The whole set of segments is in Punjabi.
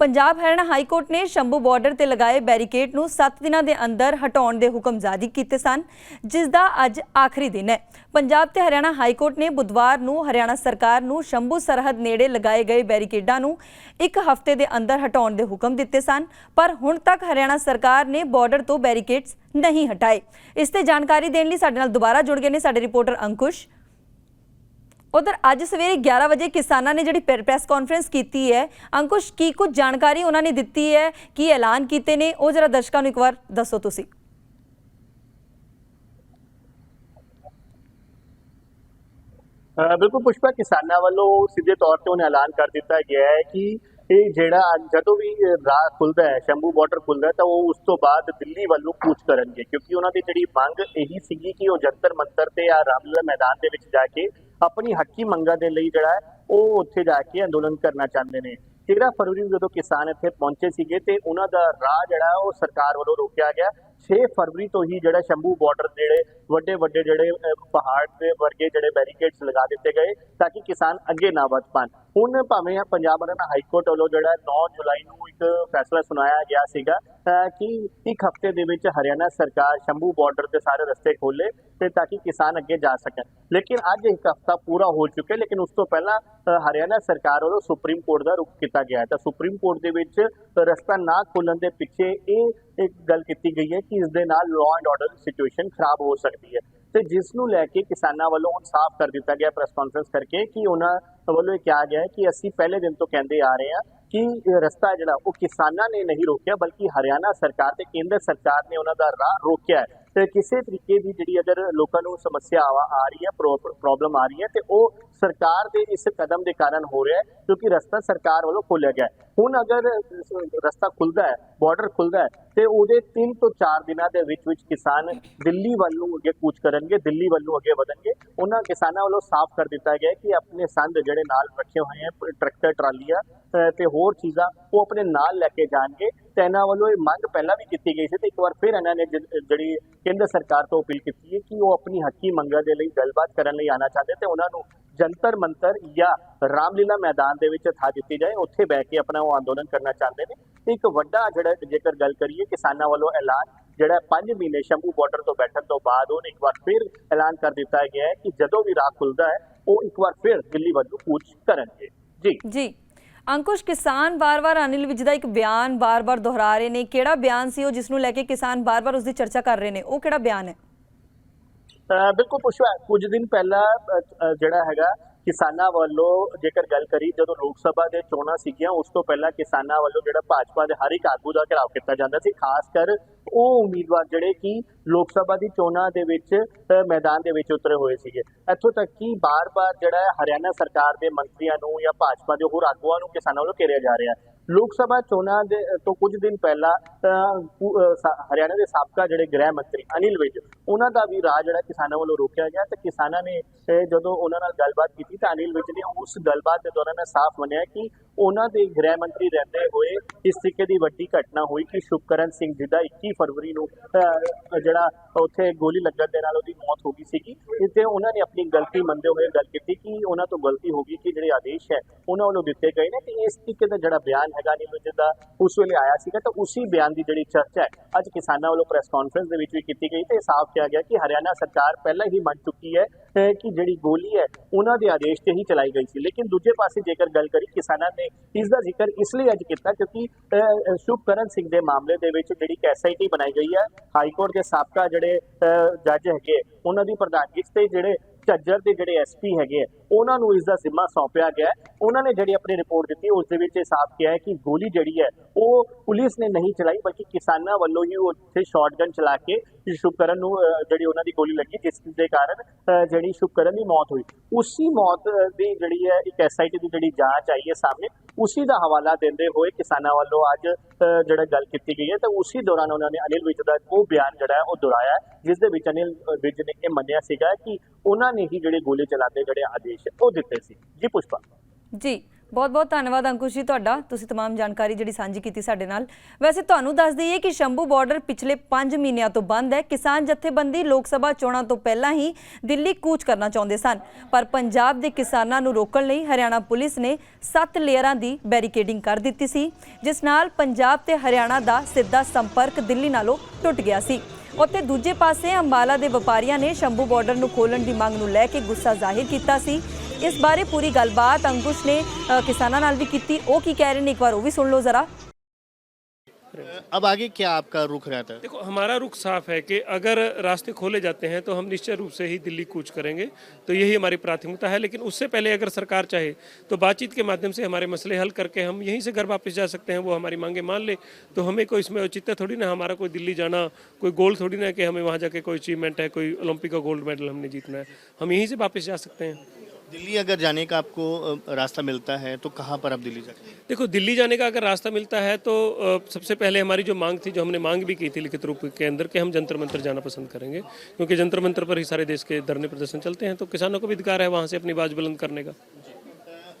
ਪੰਜਾਬ ਹਰਿਆਣਾ ਹਾਈ ਕੋਰਟ ਨੇ ਸ਼ੰਭੂ ਬਾਰਡਰ ਤੇ ਲਗਾਏ ਬੈਰੀਕੇਡ ਨੂੰ 7 ਦਿਨਾਂ ਦੇ ਅੰਦਰ ਹਟਾਉਣ ਦੇ ਹੁਕਮ ਜਾਰੀ ਕੀਤੇ ਸਨ, ਜਿਸ ਦਾ ਅੱਜ ਆਖਰੀ ਦਿਨ ਹੈ। ਪੰਜਾਬ ਤੇ ਹਰਿਆਣਾ ਹਾਈ ਕੋਰਟ ਨੇ ਬੁੱਧਵਾਰ ਨੂੰ ਹਰਿਆਣਾ ਸਰਕਾਰ ਨੂੰ ਸ਼ੰਭੂ ਸਰਹੱਦ ਨੇੜੇ ਲਗਾਏ ਗਏ ਬੈਰੀਕੇਡਾਂ ਨੂੰ ਇੱਕ ਹਫ਼ਤੇ ਦੇ ਅੰਦਰ ਹਟਾਉਣ ਦੇ ਹੁਕਮ ਦਿੱਤੇ ਸਨ, ਪਰ ਹੁਣ ਤੱਕ ਹਰਿਆਣਾ ਸਰਕਾਰ ਨੇ ਬਾਰਡਰ ਤੋਂ ਬੈਰੀਕੇਡਸ ਨਹੀਂ ਹਟਾਏ। ਇਸ ਤੇ ਜਾਣਕਾਰੀ ਦੇਣ ਲਈ ਸਾਡੇ ਨਾਲ ਦੁਬਾਰਾ ਜੁੜ ਗਏ ਨੇ ਸਾਡੇ ਰਿਪੋਰਟਰ ਅੰਕੁਸ਼। ਉਧਰ ਅੱਜ ਸਵੇਰੇ 11 ਵਜੇ ਕਿਸਾਨਾਂ ਨੇ ਜਿਹੜੀ ਪ੍ਰੈਸ ਕਾਨਫਰੰਸ ਕੀਤੀ ਹੈ, ਅੰਕੁਸ਼ ਕੀ ਕੁਝ ਜਾਣਕਾਰੀ ਉਹਨਾਂ ਨੇ ਦਿੱਤੀ ਹੈ, ਕੀ ਐਲਾਨ ਕੀਤੇ ਨੇ? ਉਹ ਜਰਾ ਦਰਸ਼ਕਾਂ ਨੂੰ ਇੱਕ ਵਾਰ ਦੱਸੋ ਤੁਸੀਂ। ਬਿਲਕੁਲ ਪੁਸ਼ਪਾ, ਕਿਸਾਨਾਂ ਵੱਲੋਂ ਸਿੱਧੇ ਤੌਰ ਤੇ ਉਹਨੇ ਐਲਾਨ ਕਰ ਦਿੱਤਾ ਗਿਆ ਹੈ ਕਿ ਇਹ ਜਿਹੜਾ ਜਦੋਂ ਵੀ ਰਾਹ ਖੁੱਲਦਾ ਹੈ, ਸ਼ੰਭੂ ਬਾਰਡਰ ਖੁੱਲਦਾ ਤਾਂ ਉਹ ਉਸ ਤੋਂ ਬਾਅਦ ਦਿੱਲੀ ਵੱਲੋਂ ਕੂਚ ਕਰਨਗੇ। ਕਿਉਂਕਿ ਉਹਨਾਂ ਦੀ ਜਿਹੜੀ ਮੰਗ ਇਹੀ ਸੀਗੀ ਕਿ ਉਹ ਜੰਤਰ ਮੰਤਰ ਤੇ ਆ ਰਾਮਲੀਲਾ ਮੈਦਾਨ ਦੇ ਵਿੱਚ ਜਾ ਕੇ ਆਪਣੀ ਹੱਕੀ ਮੰਗਾਂ ਦੇ ਲਈ ਜਿਹੜਾ ਹੈ, ਉਹ ਉੱਥੇ ਜਾ ਕੇ ਅੰਦੋਲਨ ਕਰਨਾ ਚਾਹੁੰਦੇ ਨੇ। 13 ਫਰਵਰੀ ਨੂੰ ਜਦੋਂ ਕਿਸਾਨ ਇੱਥੇ ਪਹੁੰਚੇ ਸੀਗੇ ਤੇ ਉਹਨਾਂ ਦਾ ਰਾਹ ਜਿਹੜਾ ਉਹ ਸਰਕਾਰ ਵੱਲੋਂ ਰੋਕਿਆ ਗਿਆ। 6 ਫਰਵਰੀ ਤੋਂ ਹੀ ਜਿਹੜਾ ਸ਼ੰਭੂ ਬਾਰਡਰ ਜਿਹੜੇ ਵੱਡੇ ਵੱਡੇ ਜਿਹੜੇ ਅਹ, ਪਹਾੜ ਦੇ ਵਰਗੇ ਜਿਹੜੇ ਬੈਰੀਕੇਡਸ ਲਗਾ ਦਿੱਤੇ ਗਏ ਤਾਂ ਕਿ ਕਿਸਾਨ ਅੱਗੇ ਨਾ ਵਧ ਪਾਣ। ਹੁਣ ਭਾਵੇਂ ਪੰਜਾਬ ਹਰਿਆਣਾ ਹਾਈ ਕੋਰਟ ਵੱਲੋਂ ਜਿਹੜਾ 9 ਜੁਲਾਈ ਨੂੰ ਇੱਕ ਫੈਸਲਾ ਸੁਣਾਇਆ ਗਿਆ ਸੀਗਾ ਕਿ ਇੱਕ ਹਫ਼ਤੇ ਦੇ ਵਿੱਚ ਹਰਿਆਣਾ ਸਰਕਾਰ ਸ਼ੰਭੂ ਬਾਰਡਰ ਤੇ ਸਾਰੇ ਰਸਤੇ ਖੋਲੇ ਤੇ ਤਾਂ ਕਿ ਕਿਸਾਨ ਅੱਗੇ ਜਾ ਸਕਣ। ਲੇਕਿਨ ਅੱਜ ਇੱਕ ਹਫ਼ਤਾ ਪੂਰਾ ਹੋ ਚੁੱਕਿਆ ਲੇਕਿਨ ਉਸ ਤੋਂ ਪਹਿਲਾਂ ਹਰਿਆਣਾ ਸਰਕਾਰ ਵੱਲੋਂ ਸੁਪਰੀਮ ਕੋਰਟ ਦਾ ਰੁਖ ਕੀਤਾ ਗਿਆ ਹੈ। ਤਾਂ ਸੁਪਰੀਮ ਕੋਰਟ ਦੇ ਵਿੱਚ ਰਸਤਾ ਨਾ ਖੋਲਣ ਦੇ ਪਿੱਛੇ ਇਹ ਇੱਕ ਗੱਲ ਕੀਤੀ ਗਈ ਹੈ ਕਿ ਇਸ ਦੇ ਨਾਲ ਲਾਅ ਐਂਡ ਆਰਡਰ ਸਿਚੁਏਸ਼ਨ ਖਰਾਬ ਹੋ ਸਕਦੀ ਹੈ। ਤੇ ਜਿਸ ਨੂੰ ਲੈ ਕੇ ਕਿਸਾਨਾਂ ਵੱਲੋਂ ਹੁਣ ਸਾਫ਼ ਕਰ ਦਿੱਤਾ ਗਿਆ ਪ੍ਰੈਸ ਕਾਨਫਰੰਸ ਕਰਕੇ ਕਿ ਉਹਨਾਂ ਵੱਲੋਂ ਇਹ ਕਿਹਾ ਗਿਆ ਕਿ ਅਸੀਂ ਪਹਿਲੇ ਦਿਨ ਤੋਂ ਕਹਿੰਦੇ ਆ ਰਹੇ ਹਾਂ ਕਿ ਰਸਤਾ ਜਿਹੜਾ ਉਹ ਕਿਸਾਨਾਂ ਨੇ ਨਹੀਂ ਰੋਕਿਆ, ਬਲਕਿ ਹਰਿਆਣਾ ਸਰਕਾਰ ਤੇ ਕੇਂਦਰ ਸਰਕਾਰ ਨੇ ਉਹਨਾਂ ਦਾ ਰਾਹ ਰੋਕਿਆ ਹੈ। ਤੇ ਕਿਸੇ ਤਰੀਕੇ ਦੀ ਜਿਹੜੀ ਅਗਰ ਲੋਕਾਂ ਨੂੰ ਸਮੱਸਿਆ ਆ ਆ ਰਹੀ ਹੈ ਪ੍ਰੋਬਲਮ ਆ ਰਹੀ ਹੈ, ਤੇ ਉਹ ਸਰਕਾਰ ਦੇ ਇਸ ਕਦਮ ਦੇ ਕਾਰਨ ਹੋ ਰਿਹਾ ਹੈ, ਕਿਉਂਕਿ ਰਸਤਾ ਸਰਕਾਰ ਵੱਲੋਂ ਖੋਲ੍ਹਿਆ ਗਿਆ ਹੁਣ ਅਗਰ ਰਸਤਾ ਖੁੱਲਦਾ ਹੈ ਬਾਰਡਰ ਖੁੱਲਦਾ ਹੈ, ਤੇ ਉਹਦੇ 3 ਤੋਂ 4 ਦਿਨਾਂ ਦੇ ਵਿੱਚ ਵਿੱਚ ਕਿਸਾਨ ਦਿੱਲੀ ਵੱਲ ਨੂੰ ਅੱਗੇ ਕੂਚ ਕਰਨਗੇ, ਦਿੱਲੀ ਵੱਲ ਨੂੰ ਅੱਗੇ ਵਧਣਗੇ। ਉਹਨਾਂ ਕਿਸਾਨਾਂ ਵੱਲੋਂ ਸਾਫ਼ ਕਰ ਦਿੱਤਾ ਗਿਆ ਕਿ ਆਪਣੇ ਸੰਦ ਜਿਹੜੇ ਨਾਲ ਰੱਖੇ ਹੋਏ ਹੈ, ਟਰੈਕਟਰ, ਟਰਾਲੀਆਂ ਤੇ ਹੋਰ ਚੀਜ਼ਾਂ, ਉਹ ਆਪਣੇ ਨਾਲ ਲੈ ਕੇ ਜਾਣਗੇ। ਤੇ ਇਹਨਾਂ ਵੱਲੋਂ ਇਹ ਮੰਗ ਪਹਿਲਾਂ ਵੀ ਕੀਤੀ ਗਈ ਸੀ ਤੇ ਇੱਕ ਵਾਰ ਫਿਰ ਇਹਨਾਂ ਨੇ ਜਿਹੜੀ ਕੇਂਦਰ ਸਰਕਾਰ ਤੋਂ ਅਪੀਲ ਕੀਤੀ ਹੈ ਕਿ ਉਹ ਆਪਣੀ ਹੱਕੀ ਮੰਗਾਂ ਦੇ ਲਈ ਗੱਲਬਾਤ ਕਰਨ ਲਈ ਆਣਾ ਚਾਹੁੰਦੇ ਤੇ ਉਹਨਾਂ ਨੂੰ ਜੰਤਰ ਮੰਤਰ ਜਾਂ ਰਾਮਲੀਲਾ ਮੈਦਾਨ ਦੇ ਵਿੱਚ ਥਾ ਦਿੱਤੀ ਜਾਏ, ਉੱਥੇ ਬਹਿ ਕੇ ਆਪਣਾ ਉਹ ਅੰਦੋਲਨ ਕਰਨਾ ਚਾਹੁੰਦੇ ਨੇ। ਇੱਕ ਵੱਡਾ ਜਿਹੜਾ ਜੇਕਰ ਗੱਲ ਕਰੀਏ, ਕਿਸਾਨਾਂ ਵੱਲੋਂ ਐਲਾਨ ਜਿਹੜਾ 5 ਮਹੀਨੇ ਸ਼ੰਭੂ ਬਾਰਡਰ ਤੋਂ ਬੈਠਣ ਤੋਂ ਬਾਅਦ ਉਹਨੇ ਇੱਕ ਵਾਰ ਫਿਰ ਐਲਾਨ ਕਰ ਦਿੱਤਾ ਗਿਆ ਹੈ ਕਿ ਜਦੋਂ ਵੀ ਰਾਹ ਖੁੱਲਦਾ ਹੈ, ਉਹ ਇੱਕ ਵਾਰ ਫਿਰ ਦਿੱਲੀ ਵੱਲ ਕੂਚ ਕਰਨਗੇ। ਜੀ। ਜੀ। ਅੰਕੁਸ਼, ਕਿਸਾਨ ਵਾਰ-ਵਾਰ ਅਨਿਲ ਵਿਜ ਦਾ ਇੱਕ ਬਿਆਨ ਵਾਰ-ਵਾਰ ਦੁਹਰਾ ਰਹੇ ਨੇ। ਕਿਹੜਾ ਬਿਆਨ ਸੀ ਉਹ ਜਿਸ ਨੂੰ ਲੈ ਕੇ ਕਿਸਾਨ ਵਾਰ-ਵਾਰ ਉਸ ਦੀ ਚਰਚਾ ਕਰ ਰਹੇ ਨੇ? ਉਹ ਕਿਹੜਾ ਬਿਆਨ ਹੈ? ਬਿਲਕੁਲ ਪੁਸ਼ਪਾ ਕੁਝ ਦਿਨ ਪਹਿਲਾਂ ਜਿਹੜਾ ਹੈਗਾ ਕਿਸਾਨਾਂ ਵੱਲੋਂ ਜੇਕਰ ਗੱਲ ਕਰੀ, ਜਦੋਂ ਲੋਕ ਸਭਾ ਦੇ ਚੋਣਾਂ ਸੀਗੀਆਂ, ਉਸ ਤੋਂ ਪਹਿਲਾਂ ਕਿਸਾਨਾਂ ਵੱਲੋਂ ਜਿਹੜਾ ਭਾਜਪਾ ਦੇ ਹਰ ਇੱਕ ਆਗੂ ਦਾ ਘਿਰਾਓ ਕੀਤਾ ਜਾਂਦਾ ਸੀ, ਖਾਸ ਕਰ ਉਹ ਉਮੀਦਵਾਰ ਜਿਹੜੇ ਕਿ ਲੋਕ ਸਭਾ ਦੀ ਚੋਣਾਂ ਦੇ ਵਿੱਚ ਮੈਦਾਨ ਦੇ ਵਿੱਚ ਉਤਰੇ ਹੋਏ ਸੀਗੇ। ਇੱਥੋਂ ਤੱਕ ਕਿ ਬਾਰ-ਬਾਰ ਜਿਹੜਾ ਹਰਿਆਣਾ ਸਰਕਾਰ ਦੇ ਮੰਤਰੀਆਂ ਨੂੰ ਜਾਂ ਭਾਜਪਾ ਦੇ ਹੋਰ ਆਗੂਆਂ ਨੂੰ ਕਿਸਾਨਾਂ ਵੱਲੋਂ ਘੇਰਿਆ ਜਾ ਰਿਹਾ। ਲੋਕ ਸਭਾ ਚੋਣਾਂ ਦੇ ਤੋਂ ਕੁਝ ਦਿਨ ਪਹਿਲਾਂ ਅਹ, ਹਰਿਆਣਾ ਦੇ ਸਾਬਕਾ ਜਿਹੜੇ ਗ੍ਰਹਿ ਮੰਤਰੀ ਅਨਿਲ ਵਿਜ ਉਹਨਾਂ ਦਾ ਵੀ ਰਾਹ ਜਿਹੜਾ ਕਿਸਾਨਾਂ ਵੱਲੋਂ ਰੋਕਿਆ ਗਿਆ ਤੇ ਕਿਸਾਨਾਂ ਨੇ ਜਦੋਂ ਉਹਨਾਂ ਨਾਲ ਗੱਲਬਾਤ ਕੀਤੀ ਤਾਂ ਅਨਿਲ ਵਿਜ ਨੇ ਉਸ ਗੱਲਬਾਤ ਦੇ ਦੌਰਾਨ ਸਾਫ਼ ਮੰਨਿਆ ਕਿ ਉਹਨਾਂ ਦੇ ਗ੍ਰਹਿ ਮੰਤਰੀ ਰਹਿੰਦੇ ਹੋਏ ਇਸ ਤਰੀਕੇ ਦੀ ਵੱਡੀ ਘਟਨਾ ਹੋਈ ਕਿ ਸ਼ੁਭਕਰਨ ਸਿੰਘ ਜੀ ਦਾ 21 ਫਰਵਰੀ ਨੂੰ ਅਹ, ਜਿਹੜਾ ਉੱਥੇ ਗੋਲੀ ਲੱਗਣ ਦੇ ਨਾਲ ਉਹਦੀ ਮੌਤ ਹੋ ਗਈ ਸੀਗੀ। ਤੇ ਉਹਨਾਂ ਨੇ ਆਪਣੀ ਗਲਤੀ ਮੰਨਦੇ ਹੋਏ ਗੱਲ ਕੀਤੀ ਕਿ ਉਹਨਾਂ ਤੋਂ ਗਲਤੀ ਹੋ ਗਈ ਕਿ ਜਿਹੜੇ ਆਦੇਸ਼ ਹੈ ਉਹਨਾਂ ਵੱਲੋਂ ਦਿੱਤੇ ਗਏ ਨੇ ਤੇ ਇਸ ਤਰੀਕੇ ਦਾ ਜਿਹੜਾ ਬਿਆਨ ਹੈਗਾ ਅਨਿਲ ਦਾ ਉਸ ਵੇਲੇ ਆਇਆ ਸੀਗਾ ਤਾਂ ਉਸੇ ਬਿਆਨ ਦੀ ਜਿਹੜੀ ਚਰਚਾ ਹੈ ਅੱਜ ਕਿਸਾਨਾਂ ਵੱਲੋਂ ਪ੍ਰੈਸ ਕਾਨਫਰੰਸ ਦੇ ਵਿੱਚ ਵੀ ਕੀਤੀ ਗਈ ਤੇ ਸਾਫ਼ ਕਿਹਾ ਗਿਆ ਕਿ ਹਰਿਆਣਾ ਸਰਕਾਰ ਪਹਿਲਾਂ ਹੀ ਮੰਨ ਚੁੱਕੀ ਹੈ ਕਿ ਜਿਹੜੀ ਗੋਲੀ ਹੈ ਉਹਨਾਂ ਦੇ ਆਦੇਸ਼ ਤੇ ਹੀ ਚਲਾਈ ਗਈ ਸੀ। ਲੇਕਿਨ ਦੂਜੇ ਪਾਸੇ ਜੇਕਰ ਗੱਲ ਕਰੀ ਕਿਸਾਨਾਂ ਨੇ ਇਸ ਦਾ ਜ਼ਿਕਰ ਇਸ ਲਈ ਅੱਜ ਕੀਤਾ ਕਿਉਂਕਿ ਸ਼ੁਭਕਰਨ ਸਿੰਘ ਦੇ ਮਾਮਲੇ ਦੇ ਵਿੱਚ ਜਿਹੜੀ ਐਸਆਈਟੀ ਬਣਾਈ ਗਈ ਹੈ ਹਾਈ ਕੋਰਟ ਦੇ ਸਾਬਕਾ ਜਿਹੜੇ ਜੱਜ ਹੈਗੇ ਉਹਨਾਂ ਦੀ ਪ੍ਰਧਾਨਗੀ ਤੇ ਜਿਹੜੇ ਝੱਜਰ ਦੇ ਜਿਹੜੇ ਐਸਪੀ ਹੈਗੇ ਆ, ਉਹਨਾਂ ਨੂੰ ਇਸ ਦਾ ਜ਼ਿੰਮਾ ਸੌਂਪਿਆ ਗਿਆ। ਉਹਨਾਂ ਨੇ ਜਿਹੜੀ ਆਪਣੀ ਰਿਪੋਰਟ ਦਿੱਤੀ ਉਸ ਦੇ ਵਿੱਚ ਇਹ ਸਾਫ਼ ਕਿਹਾ ਹੈ ਕਿ ਗੋਲੀ ਜਿਹੜੀ ਹੈ ਉਹ ਪੁਲਿਸ ਨੇ ਨਹੀਂ ਚਲਾਈ ਬਲਕਿ ਕਿਸਾਨਾਂ ਵੱਲੋਂ ਹੀ ਉਹ ਉੱਥੇ ਸ਼ਾਟਗਨ ਚਲਾ ਕੇ ਸ਼ੁਭਕਰਨ ਨੂੰ ਜਿਹੜੀ ਉਹਨਾਂ ਦੀ ਗੋਲੀ ਲੱਗੀ ਜਿਸ ਦੇ ਕਾਰਨ ਜਿਹੜੀ ਸ਼ੁਭਕਰਨ ਦੀ ਮੌਤ ਹੋਈ। ਉਸੀ ਮੌਤ ਦੀ ਜਿਹੜੀ ਹੈ ਇੱਕ ਐਸਆਈਟੀ ਦੀ ਜਿਹੜੀ ਜਾਂਚ ਆਈ ਹੈ ਸਾਹਮਣੇ ਉਸੀ ਦਾ ਹਵਾਲਾ ਦਿੰਦੇ ਹੋਏ ਕਿਸਾਨਾਂ ਵੱਲੋਂ ਅੱਜ ਜਿਹੜਾ ਗੱਲ ਕੀਤੀ ਗਈ ਹੈ ਤਾਂ ਉਸੇ ਦੌਰਾਨ ਉਹਨਾਂ ਨੇ ਅਨਿਲ ਵਿਜ ਦਾ ਉਹ ਬਿਆਨ ਜਿਹੜਾ ਉਹ ਦੁਹਰਾਇਆ ਹੈ, ਜਿਸ ਦੇ ਵਿੱਚ ਅਨਿਲ ਵਿਜ ਨੇ ਇਹ ਮੰਨਿਆ ਸੀਗਾ ਕਿ ਉਹਨਾਂ ਨੇ ਹੀ ਜਿਹੜੇ ਗੋਲੇ ਚਲਾਉਂਦੇ ਜਿਹੜੇ ਆਦੇਸ਼ ਉਹ ਦਿੱਤੇ ਸੀ। ਜੀ ਪੁਸ਼ਪਾ। ਜੀ ਬਹੁਤ-ਬਹੁਤ ਧੰਨਵਾਦ ਅੰਕੁਸ਼ ਜੀ ਤੁਹਾਡਾ ਤੁਸੀਂ तमाम ਜਾਣਕਾਰੀ ਜਿਹੜੀ ਸਾਂਝੀ ਕੀਤੀ ਸਾਡੇ ਨਾਲ ਵੈਸੇ ਤੁਹਾਨੂੰ ਦੱਸ ਦਈਏ ਕਿ ਸ਼ੰਭੂ ਬਾਰਡਰ ਪਿਛਲੇ 5 ਮਹੀਨਿਆਂ ਤੋਂ ਬੰਦ ਹੈ ਕਿਸਾਨ ਜਥੇਬੰਦੀ ਲੋਕ ਸਭਾ ਚੋਣਾਂ ਤੋਂ ਪਹਿਲਾਂ ਹੀ ਦਿੱਲੀ ਕੂਚ ਕਰਨਾ ਚਾਹੁੰਦੇ ਸਨ ਪਰ ਪੰਜਾਬ ਦੇ ਕਿਸਾਨਾਂ ਨੂੰ ਰੋਕਣ ਲਈ ਹਰਿਆਣਾ ਪੁਲਿਸ ਨੇ 7 ਲੇਅਰਾਂ ਦੀ ਬੈਰੀਕੇਡਿੰਗ ਕਰ ਦਿੱਤੀ ਸੀ ਜਿਸ ਨਾਲ ਪੰਜਾਬ ਤੇ ਹਰਿਆਣਾ ਦਾ ਸਿੱਧਾ ਸੰਪਰਕ ਦਿੱਲੀ ਨਾਲੋਂ ਟੁੱਟ ਗਿਆ ਸੀ ਉੱਥੇ ਦੂਜੇ ਪਾਸੇ ਅੰਬਾਲਾ ਦੇ ਵਪਾਰੀਆਂ ਨੇ ਸ਼ੰਭੂ ਬਾਰਡਰ ਨੂੰ ਖੋਲਣ ਦੀ ਮੰਗ ਨੂੰ ਲੈ ਕੇ ਗੁੱਸਾ ਜ਼ਾਹਿਰ ਕੀਤਾ ਸੀ ਇਸ ਬਾਰੇ ਪੂਰੀ ਗੱਲਬਾਤ ਅੰਕੁਸ਼ ਨੇ ਅ, ਕਿਸਾਨਾਂ ਨਾਲ ਵੀ ਕੀਤੀ ਉਹ ਕੀ ਕਹਿ ਰਹੇ ਨੇ ਇੱਕ ਵਾਰ ਉਹ ਵੀ ਸੁਣ ਲਓ ਜ਼ਰਾ अब आगे क्या आपका रुख रहता है देखो हमारा रुख साफ है कि अगर रास्ते खोले जाते हैं तो हम निश्चित रूप से ही दिल्ली कूच करेंगे तो यही हमारी प्राथमिकता है लेकिन उससे पहले अगर सरकार चाहे तो बातचीत के माध्यम से हमारे मसले हल करके हम यहीं से घर वापस जा सकते हैं वो हमारी मांगे मान ले तो हमें कोई इसमें औचित्य थोड़ी ना हमारा कोई दिल्ली जाना कोई गोल थोड़ी ना कि हमें वहाँ जाके कोई अचीवमेंट है कोई ओलंपिक का गोल्ड मेडल हमने जीतना है हम यहीं से वापस जा सकते हैं दिल्ली अगर जाने का आपको रास्ता मिलता है तो कहाँ पर आप दिल्ली जाते हैं? देखो, दिल्ली जाने का अगर रास्ता मिलता है तो सबसे पहले हमारी जो मांग थी, जो हमने मांग भी की थी लिखित रूप के अंदर, कि हम जंतर मंत्र जाना पसंद करेंगे, क्योंकि जंतर मंत्र पर ही सारे देश के धरने प्रदर्शन चलते हैं तो किसानों को भी अधिकार है वहाँ से अपनी आवाज़ बुलंद करने का।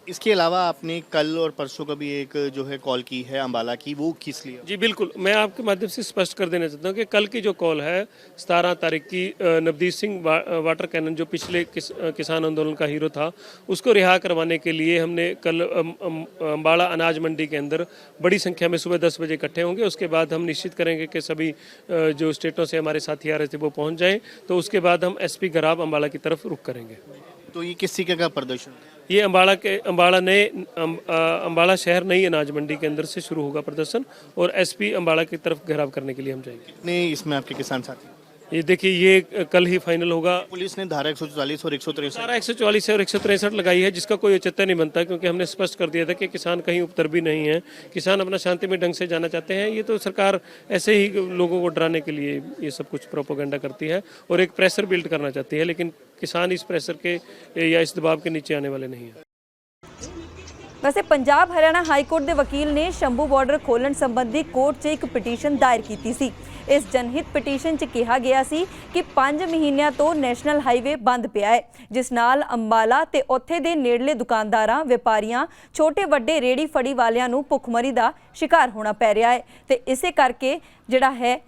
इसके अलावा आपने कल और परसों का भी एक जो है कॉल की है अम्बाला की वो किस लिए जी बिल्कुल। मैं आपके माध्यम से स्पष्ट कर देना चाहता हूँ कि कल की जो कॉल है सतारह तारीख की नवदीप सिंह वा, वाटर कैनन जो पिछले किस, किसान आंदोलन का हीरो था उसको रिहा करवाने के लिए हमने कल अम, अम, अम्बाड़ा अनाज मंडी के अंदर बड़ी संख्या में सुबह दस बजे इकट्ठे होंगे। उसके बाद हम निश्चित करेंगे कि सभी जो स्टेटों से हमारे साथी आ रहे थे वो पहुँच जाएँ। तो उसके बाद हम एसपी गराब अम्बाला की तरफ़ रुख करेंगे। तो ये किस तरीके का प्रदर्शन ये अम्बाड़ा के अम्बाड़ा नए अम, अ, अम्बाड़ा शहर नई अनाज मंडी के अंदर से शुरू होगा प्रदर्शन और एसपी अम्बाड़ा की तरफ घेराव करने के लिए हम जाएंगे कितने इसमें आपके किसान साथी ये देखिए ये कल ही फाइनल होगा। पुलिस ने धारा एक और एक सौ सारा एक सौ चौवालीस और एक सौ तिरसठ लगाई है जिसका कोई औचित्य नहीं बनता क्योंकि हमने स्पष्ट कर दिया था कि किसान कहीं उपतर भी नहीं है। किसान अपना शांति में ढंग से जाना चाहते हैं। ये तो सरकार ऐसे ही लोगों को डराने के लिए ये सब कुछ प्रोपोगंडा करती है और एक प्रेशर बिल्ड करना चाहती है लेकिन किसान इस प्रेशर के या इस दबाव के नीचे आने वाले नहीं हैं। ਵੈਸੇ ਪੰਜਾਬ ਹਰਿਆਣਾ ਹਾਈ ਕੋਰਟ ਦੇ ਵਕੀਲ ਨੇ ਸ਼ੰਭੂ ਬਾਰਡਰ ਖੋਲਣ ਸੰਬੰਧੀ ਕੋਰਟ 'ਚ ਇੱਕ ਪਟੀਸ਼ਨ ਦਾਇਰ ਕੀਤੀ ਸੀ। ਇਸ ਜਨਹਿਤ ਪਟੀਸ਼ਨ 'ਚ ਕਿਹਾ ਗਿਆ ਸੀ ਕਿ 5 ਮਹੀਨਿਆਂ ਤੋਂ ਨੈਸ਼ਨਲ ਹਾਈਵੇ ਬੰਦ ਪਿਆ ਹੈ, ਜਿਸ ਨਾਲ ਅੰਬਾਲਾ ਤੇ ਉੱਥੇ ਦੇ ਨੇੜਲੇ ਦੁਕਾਨਦਾਰਾਂ, ਵਪਾਰੀਆਂ, ਛੋਟੇ ਵੱਡੇ ਰੇੜੀ ਫੜੀ ਵਾਲਿਆਂ ਨੂੰ ਭੁੱਖਮਰੀ ਦਾ ਸ਼ਿਕਾਰ ਹੋਣਾ ਪੈ ਰਿਹਾ ਹੈ ਤੇ ਇਸੇ ਕਰਕੇ ਜਿਹੜਾ ਹੈ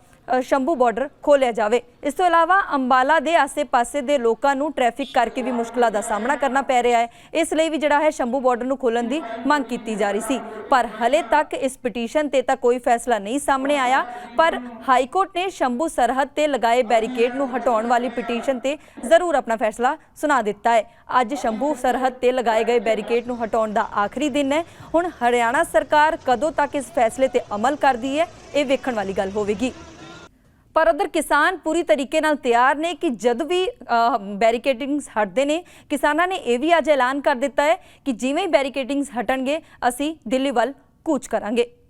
ਸ਼ੰਭੂ ਬਾਰਡਰ ਖੋਲਿਆ ਜਾਵੇ। ਇਸ ਤੋਂ ਇਲਾਵਾ ਅੰਬਾਲਾ ਦੇ ਆਸੇ-ਪਾਸੇ ਦੇ ਲੋਕਾਂ ਨੂੰ ਟ੍ਰੈਫਿਕ ਕਰਕੇ ਵੀ ਮੁਸ਼ਕਲਾਂ ਦਾ ਸਾਹਮਣਾ ਕਰਨਾ ਪੈ ਰਿਹਾ ਹੈ। ਇਸ ਲਈ ਵੀ ਜਿਹੜਾ ਹੈ ਸ਼ੰਭੂ ਬਾਰਡਰ ਨੂੰ ਖੋਲਣ ਦੀ ਮੰਗ ਕੀਤੀ ਜਾ ਰਹੀ ਸੀ। ਪਰ ਹਲੇ ਤੱਕ ਇਸ ਪਟੀਸ਼ਨ ਤੇ ਤਾਂ ਕੋਈ ਫੈਸਲਾ ਨਹੀਂ ਸਾਹਮਣੇ ਆਇਆ। ਪਰ ਹਾਈ ਕੋਰਟ ਨੇ ਸ਼ੰਭੂ ਸਰਹੱਦ ਤੇ ਲਗਾਏ ਬੈਰੀਕੇਡ ਨੂੰ ਹਟਾਉਣ ਵਾਲੀ ਪਟੀਸ਼ਨ ਤੇ ਜ਼ਰੂਰ ਆਪਣਾ ਫੈਸਲਾ ਸੁਣਾ ਦਿੱਤਾ ਹੈ। ਅੱਜ ਸ਼ੰਭੂ ਸਰਹੱਦ ਤੇ ਲਗਾਏ ਗਏ ਬੈਰੀਕੇਡ ਨੂੰ ਹਟਾਉਣ ਦਾ ਆਖਰੀ ਦਿਨ ਹੈ। ਹੁਣ ਹਰਿਆਣਾ ਸਰਕਾਰ ਕਦੋਂ ਤੱਕ ਇਸ ਫੈਸਲੇ ਤੇ ਅਮਲ ਕਰਦੀ ਹੈ, ਇਹ ਵੇਖਣ ਵਾਲੀ ਗੱਲ ਹੋਵੇਗੀ। ਪਰ ਉਧਰ ਕਿਸਾਨ ਪੂਰੀ ਤਰੀਕੇ ਨਾਲ ਤਿਆਰ ਨੇ ਕਿ ਜਦ ਵੀ ਬੈਰੀਕੇਡਿੰਗਸ ਹਟਦੇ ਨੇ, ਕਿਸਾਨਾਂ ਨੇ ਇਹ ਵੀ ਅੱਜ ਐਲਾਨ ਕਰ ਦਿੱਤਾ ਹੈ ਕਿ ਜਿਵੇਂ ਹੀ ਬੈਰੀਕੇਡਿੰਗਸ ਹਟਣਗੇ, ਅਸੀਂ ਦਿੱਲੀ ਵੱਲ ਕੂਚ ਕਰਾਂਗੇ।